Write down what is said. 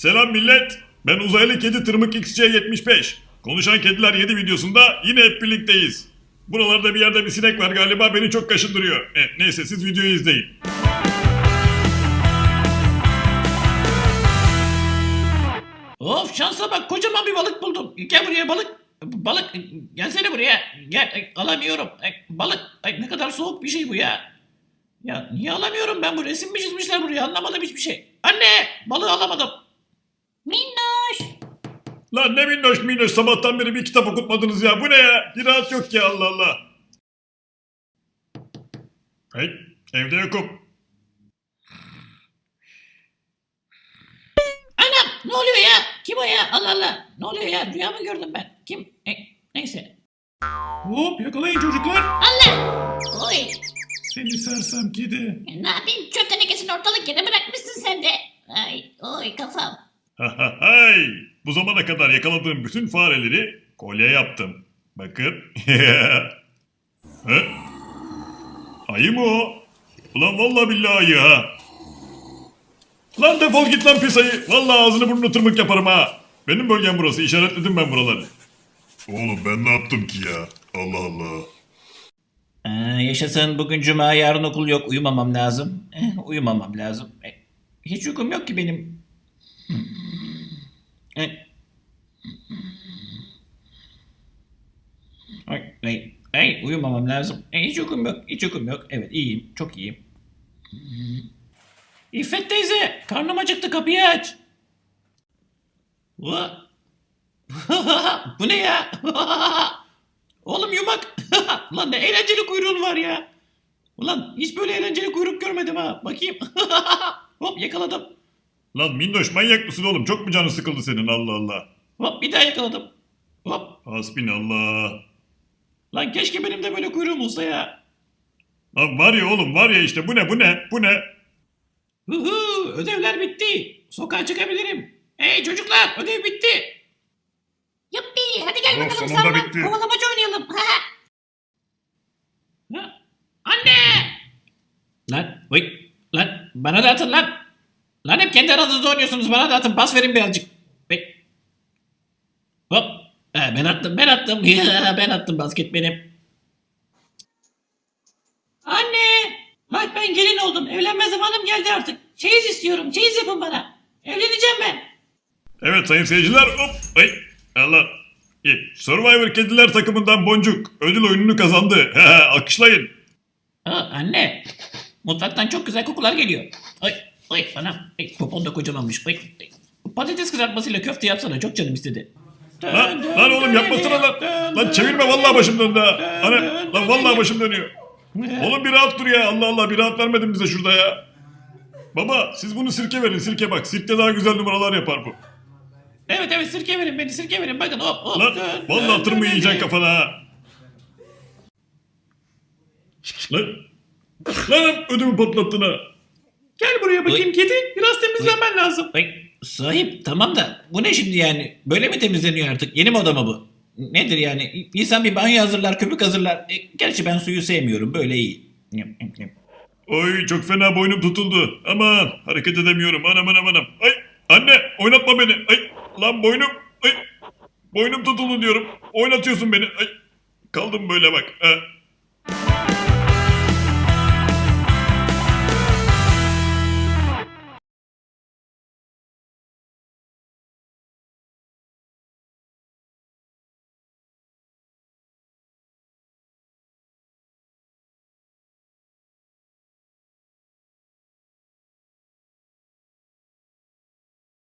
Selam millet. Ben uzaylı kedi tırmık XC75. Konuşan Kediler 7 videosunda yine hep birlikteyiz. Buralarda bir yerde bir sinek var galiba beni çok kaşındırıyor. E, neyse siz videoyu izleyin. Of şansa bak kocaman bir balık buldum. Gel buraya balık. Balık gelsene buraya. Gel ay, alamıyorum. Ay, balık ay, ne kadar soğuk bir şey bu ya. Ya niye alamıyorum ben bu resim mi çizmişler buraya anlamadım hiçbir şey. Anne balığı alamadım. Lan ne minnoş minnoş sabahtan beri bir kitap okutmadınız ya. Bu ne ya? Bir rahat yok ya Allah Allah. Hey evde yokum. Anam ne oluyor ya? Kim o ya? Allah Allah. Ne oluyor ya? Rüya mı gördüm ben? Kim? E, neyse. Hop yakalayın çocuklar. Allah! Oy! Seni sersem kedi. Ne yapayım? Çöp tenekesini ortalık yere bırakmışsın sen de. Ay, oy kafam. Hay! Bu zamana kadar yakaladığım bütün fareleri kolye yaptım. Bakın. Ayı mı o? Ulan vallahi billahi ayı ha. Lan defol git lan pis ayı. Vallahi ağzını burnunu tırmık yaparım ha. Benim bölgem burası. işaretledim ben buraları. Oğlum ben ne yaptım ki ya? Allah Allah. Aa, yaşasın bugün cuma yarın okul yok uyumamam lazım. Eh, uyumamam lazım. Eh, hiç uykum yok ki benim. Eh. Ay, ay, ay, uyumamam lazım. Eh, hiç uykum yok, hiç uykum yok. Evet iyiyim, çok iyiyim. İffet teyze, karnım acıktı kapıyı aç. Bu ne ya? Oğlum yumak. Lan ne eğlenceli kuyruğun var ya. Ulan hiç böyle eğlenceli kuyruk görmedim ha. Bakayım. Hop yakaladım. Lan minnoş manyak mısın oğlum? Çok mu canı sıkıldı senin Allah Allah. Hop bir daha yakaladım. Hop. Hasbinallah. Lan keşke benim de böyle kuyruğum olsa ya. Lan var ya oğlum var ya işte bu ne bu ne bu ne? Hı ödevler bitti. Sokağa çıkabilirim. Hey çocuklar ödev bitti. Yuppi! Hadi gel Oh, bakalım sonunda Salman. bitti. Kovalamaca oynayalım. Ha, ha. Ha? Anne! Lan oy lan bana da atın lan. Lan hep kendi aranızda oynuyorsunuz bana da atın pas verin birazcık. Bek. Hop. Ha, ben attım ben attım. ben attım basket benim. Anne! Bak ben gelin oldum. Evlenme zamanım geldi artık. Çeyiz istiyorum. Çeyiz yapın bana. Evleneceğim ben. Evet sayın seyirciler hop ay Allah. İyi. Survivor Kediler takımından Boncuk ödül oyununu kazandı. Alkışlayın. Aa, anne. Mutfaktan çok güzel kokular geliyor. Ay, ay anam. Ay, popon da kocamanmış. Ay, ay. Patates kızartmasıyla köfte yapsana. Çok canım istedi. Lan, lan oğlum yapmasana lan. Lan çevirme vallahi başım döndü ha. Ana, lan vallahi başım dönüyor. Oğlum bir rahat dur ya. Allah Allah bir rahat vermedin bize şurada ya. Baba siz bunu sirke verin sirke bak. Sirkte daha güzel numaralar yapar bu. Evet evet sirke verin beni sirke verin. Bakın hop hop. Lan dön, vallahi dön, tırmı dön, yiyeceksin kafana ha. Lan. Lan ödümü patlattın ha. Gel buraya bakayım kedi. Biraz temizlenmen lazım. Ay, sahip tamam da bu ne şimdi yani? Böyle mi temizleniyor artık? Yeni moda mı bu? Nedir yani? İnsan bir banyo hazırlar, köpük hazırlar. E, gerçi ben suyu sevmiyorum. Böyle iyi. Oy çok fena boynum tutuldu. Aman hareket edemiyorum. Anam anam anam. Ay anne oynatma beni. Ay lan boynum. Ay boynum tutuldu diyorum. Oynatıyorsun beni. Ay kaldım böyle bak. Ha.